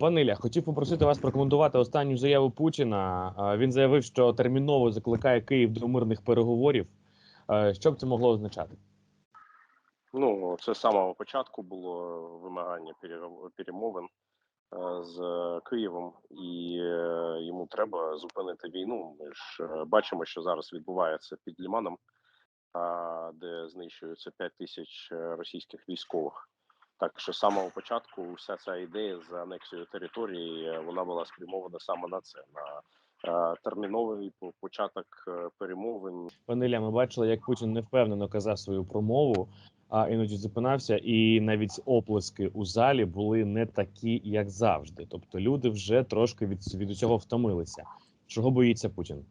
Пане Ілля, хотів попросити вас прокоментувати останню заяву Путіна. Він заявив, що терміново закликає Київ до мирних переговорів. Що б це могло означати? Ну, це з самого початку було вимагання перемовин з Києвом, і е, йому треба зупинити війну. Ми ж е, бачимо, що зараз відбувається під Ліманом, де знищується 5 тисяч е, російських військових. Так що з самого початку вся ця ідея з анексією території е, вона була спрямована саме на це на е, терміновий початок е, перемовин Пане Ілля, ми бачили, як Путін невпевнено казав свою промову, а іноді зупинався, і навіть оплески у залі були не такі, як завжди. Тобто люди вже трошки від, від цього втомилися. Чого боїться Путін?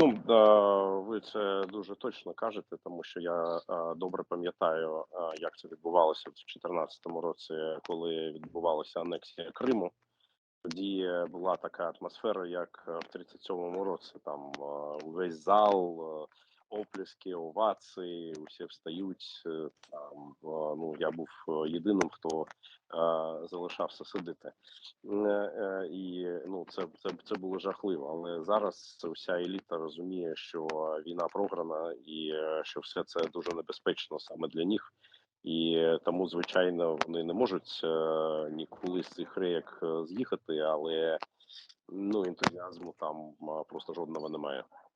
Ну е, ви це дуже точно кажете, тому що я е, добре пам'ятаю, е, як це відбувалося в 2014 році, коли відбувалася анексія Криму. Тоді е, була така атмосфера, як е, в 37-му році. Там весь увесь зал, е, оплески, овації, усі встають. е, Там ну я був єдиним, хто е, залишався сидіти. Е, І ну це, це, це було жахливо. Але зараз вся еліта розуміє, що війна програна, і е, що все це дуже небезпечно саме для них. І е, тому, звичайно, вони не можуть ніколи з цих реєк з'їхати, але ну ентузіазму там просто жодного немає.